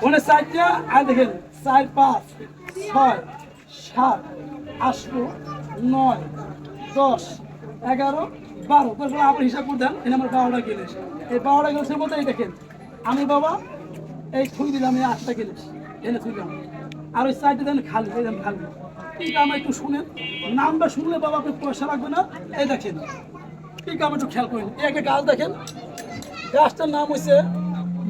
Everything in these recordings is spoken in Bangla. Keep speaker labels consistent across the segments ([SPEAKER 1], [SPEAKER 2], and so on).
[SPEAKER 1] ওখানে চারটা আর দেখেন, চার, পাঁচ, ছয়, সাত আটশো নয়, দশ, এগারো, বারো। তারপর আপনি হিসাব করে দেন এখানে আমার বারোটা গেলে এই বারোটা গেলের মধ্যে এই দেখেন, আমি বাবা, এই থুই দিলাম, এই আটটা গেলে এনে থুইলাম আর ওই চারটে দেন খালি, এই দেন খালি। ঠিক আমার একটু শুনেন। নামটা শুনলে বাবা আপনি পয়সা লাগবে না। এই দেখেন, ঠিক আমার একটু খেয়াল করেন। এই একটা গাছ দেখেন, গাছটার নাম হচ্ছে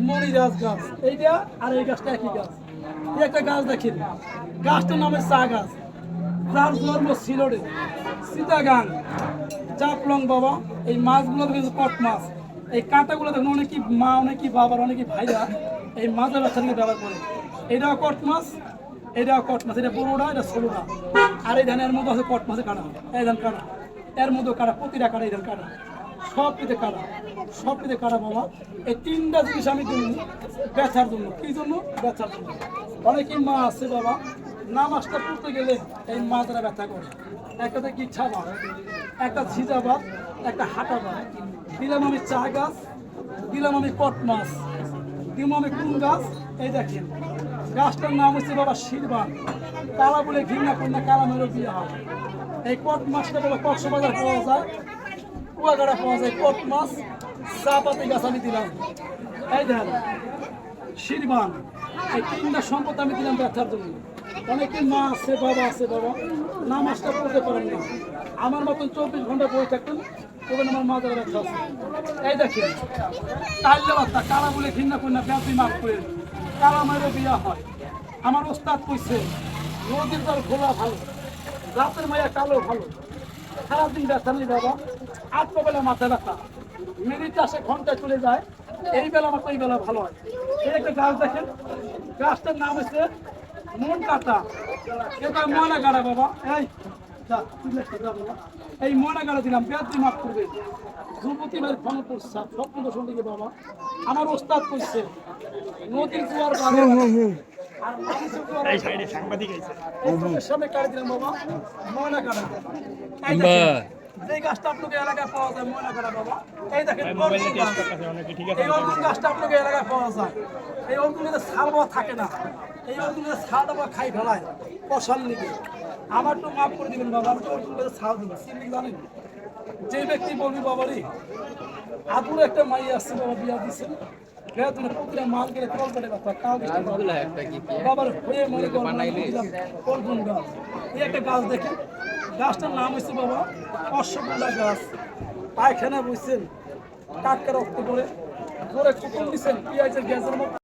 [SPEAKER 1] মণিরাজ গাছ এইটা আর এই গাছটা একই গাছ। এই একটা গাছ দেখেন। গাছটার নাম চা গাছ। যার জন্ম সিলোডে সীতাগান জাপলং বাবা, এই মাছগুলো দেখেন কট মাছ। এই কাঁটাগুলো দেখুন অনেকই মা, অনেকই বাবার অনেকই ভাইরা এই মাছের বাচ্চা নিয়ে ব্যবহার করে। এটাও কট মাছ, এটাও কট মাছ। এটা বড়োটা, এটা ষোলোটা আর এই ধানের মধ্যে আছে কট মাছের কাটা। এই ধান কাটা। এর মধ্যে কাটা, প্রতিটা কাটা এই ধান কাটা। সব পিতে কাটা সব পিতে কাটা বাবা? এই তিনটা জিনিস আমি দিই বেচার জন্য। কি জন্য? বেচার জন্য। অনেকেই মা আছে বাবা। না মাছটা পড়তে গেলে এই মাছরা ব্যথা করে। একটা কি ছাবা একটা ছিজাবাদ একটা হাঁটাবাদ দিলাম আমি চা গাছ, দিলাম আমি কট মাছ, দিলাম আমি কোন গাছ। এই দেখেন, গাছটার নাম হচ্ছে বাবা শিরবান। কালা বলে ঘৃণা কন্যা কালা মেরো বিয়ে হয়? এই কট মাছটা বাবা কক্সবাজার পাওয়া যায়। কুয়াকাটা পাওয়া যায় কট মাছ, চা পাতি গাছ আমি দিলাম। এই দেখেন, শিরবান, এই তিনটা সম্পদ আমি দিলাম ব্যথার জন্য। অনেকে মা আছে, বাবা আছে, বাবা। না মাছটা পড়তে পারেন না। আমার মতন চব্বিশ ঘণ্টা বই থাকতেন, তখন আমার মা যারা ব্যথা আছে। এই দেখেন তাইলে বার্তা কালা বলে ঘৃণা করি না ব্যাপী মাফ করে কারা মায়েরও বিয়া হয়। আমার ওস্তাদ কইছে, নদীর জল খোলা ভালো, রাতের মায়া কালো ভালো। সারাদিন ব্যথা নেই বাবা। আটটা বেলা মাথা ব্যথা। মিনিট আসে ঘণ্টা চলে যায়। এই বেলা আমার এই বেলা ভালো হয়। এই একটা গাছ দেখেন। গাছটার নাম হচ্ছে মন কাটা। এটা ময়না গাড়া বাবা। এই যা, তুই লেখা যা বাবা। এই ময়না গাড়া দিলাম ব্যাধি মাফ করবে। ধ্রুপতি ভাইয়ের ফোন করছে স্বপ্ন দর্শন দিকে বাবা। আমার ওস্তাদ করছে নদীর কুয়ার আর চোখের সামনে কাটে দিলাম বাবা। ময়না দেখেন, যে গাছটা আপনাকে এলাকায় পাওয়া যায় ময়না বাবা। এই দেখেন অর্জুন গাছ। এই অর্জুন গাছটা আপনাকে এলাকায় পাওয়া যায়। এই অর্জুন গাছের ছাল বাবা থাকে না। এই অর্জুন গাছের ছাল বাবা খাই ফেলায় কষার লিগে আমার তো মাফ করে দিবেন বাবা আমি তো অর্জুন গাছের ছাল দিবেন কি জানেন? যে ব্যক্তি বলবি বাবারই আদুর একটা মাই আসছে বাবা বিয়া দিছে। প্রতিটা মাল গেলে কল করে বাবার হয়ে মনে অর্জুন গাছ। এই একটা গাছ দেখেন গাছটার নাম হচ্ছে বাবা অশ্বকলা গাছ। পায়খানা বুঝছেন টাটকা রক্ত করে ধরে কুকুর দিচ্ছেন পেঁয়াজের গ্যাসের মতো